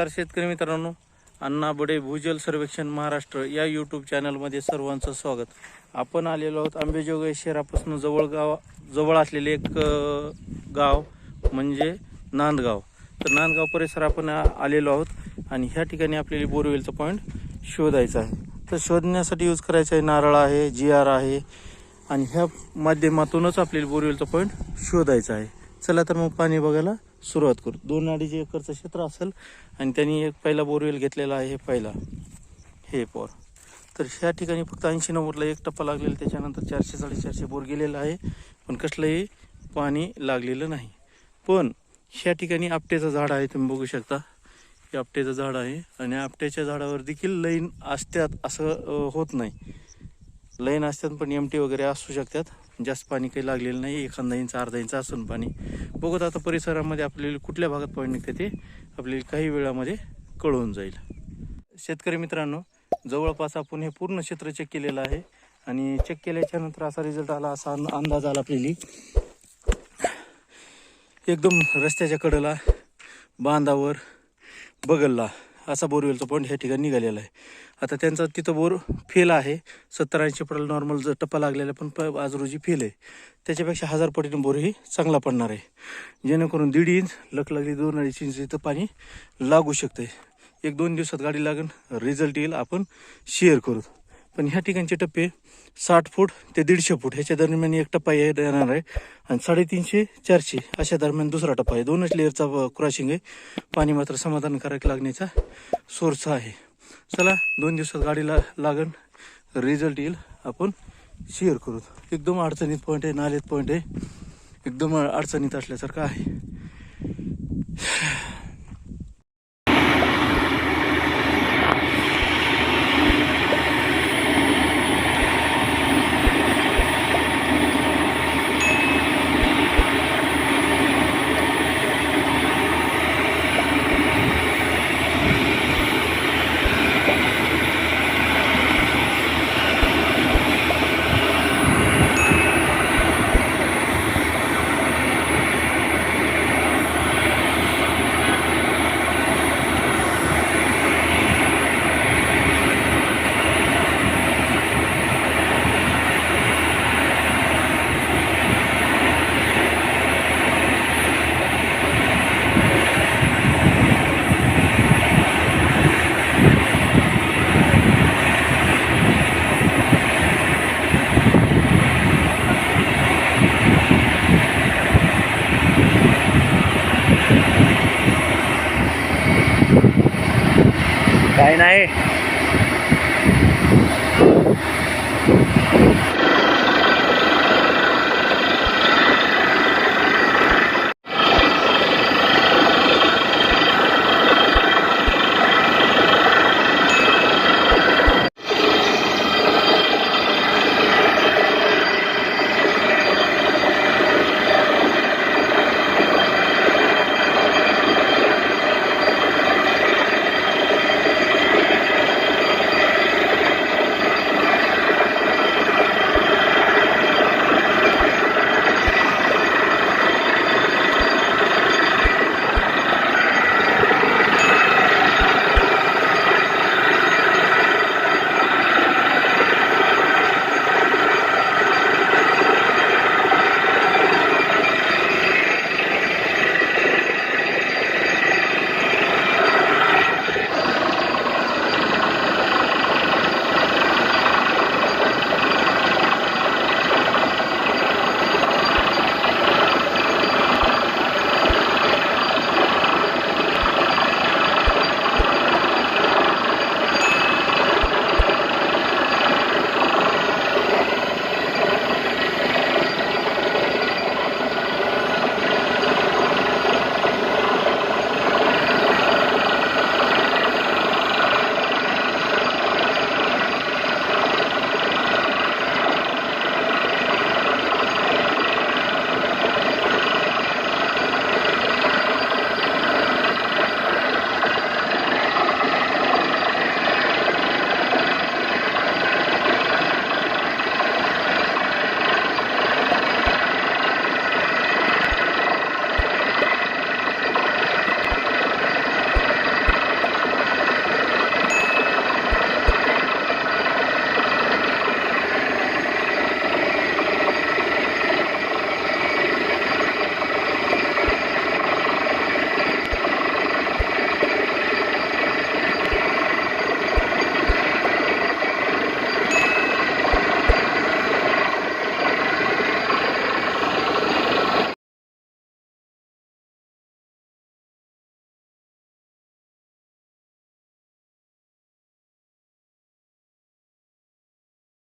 नमस्कार शेतकरी मित्रांनो अण्णा बडे भूजल सर्वेक्षण महाराष्ट्र या यूट्यूब चॅनलमध्ये सर्वांचं स्वागत. आपण आलेलो आहोत आंबेजोगाई शहरापासून जवळ गाव जवळ असलेले एक गाव म्हणजे नांदगाव. तर नांदगाव परिसर आपण आलेलो आहोत आणि ह्या ठिकाणी आपल्याला बोरवेलचा पॉईंट शोधायचा आहे. तर शोधण्यासाठी यूज करायचं आहे नारळ आहे जी आर आहे आणि ह्या माध्यमातूनच आपल्याला बोरवेलचा पॉईंट शोधायचा आहे. चला तर मग पाणी बघायला सुरुवात करू. दोन अडीच एकरचं क्षेत्र असेल आणि त्यांनी एक पहिला बोरवेल घेतलेला आहे पहिला. हे पोर. तर ह्या ठिकाणी फक्त ऐंशी नव्वदला एक टप्पा लागलेला त्याच्यानंतर चारशे साडेचारशे बोर गेलेला आहे. पण कसलंही पाणी लागलेलं नाही. पण ह्या ठिकाणी आपट्याचं झाड आहे तुम्ही बघू शकता. हे आपट्याचं झाड आहे आणि आपट्याच्या झाडावर देखील लईन असत्यात असं होत नाही. लाईन असतात पण एमटी वगैरे असू शकतात. जास्त पाणी काही लागलेलं नाही. एखादा इंच अर्धा इंच असून पाणी. बघत आता परिसरामध्ये आपल्याला कुठल्या भागात पाणी निघते ते आपल्याला काही वेळामध्ये कळून जाईल. शेतकरी मित्रांनो जवळपास आपण हे पूर्ण क्षेत्र चेक केलेलं आहे. आणि चेक केल्याच्यानंतर असा रिझल्ट आला असा अंदाज आला आपल्याला. एकदम रस्त्याच्या कडेला बांधावर बगलला. असा बोरवेलचा पॉईंट ह्या ठिकाणी निघालेला आहे. आता त्यांचा तिथं बोर फेल आहे. सत्तर ऐंशी पडायला नॉर्मल जर टप्पा लागलेला पण प आज रोजी फेल आहे. त्याच्यापेक्षा हजार पटीने बोरही चांगला पडणार आहे. जेणेकरून दीड इंच लक लागली दोन अडीच इंच इथं पाणी लागू शकते एक दोन दिवसात गाडी लागेल रिझल्ट येईल आपण शेअर करू. पण ह्या ठिकाणचे टप्पे साठ फूट ते दीडशे फूट ह्याच्या दरम्यान एक टप्पा येणार आहे. आणि साडेतीनशे चारशे अशा दरम्यान दुसरा टप्पा आहे. दोनच लेअरचा क्रॉसिंग आहे. पाणी मात्र समाधानकारक लागण्याचा सोर्स आहे. चला दोन दिवसात गाडीला लागण रिझल्ट येईल. आपण शेअर करू. एकदम अडचणीत पॉईंट आहे नालेत पॉईंट आहे. एकदम अडचणीत असल्यासारखं आहे. काय नाही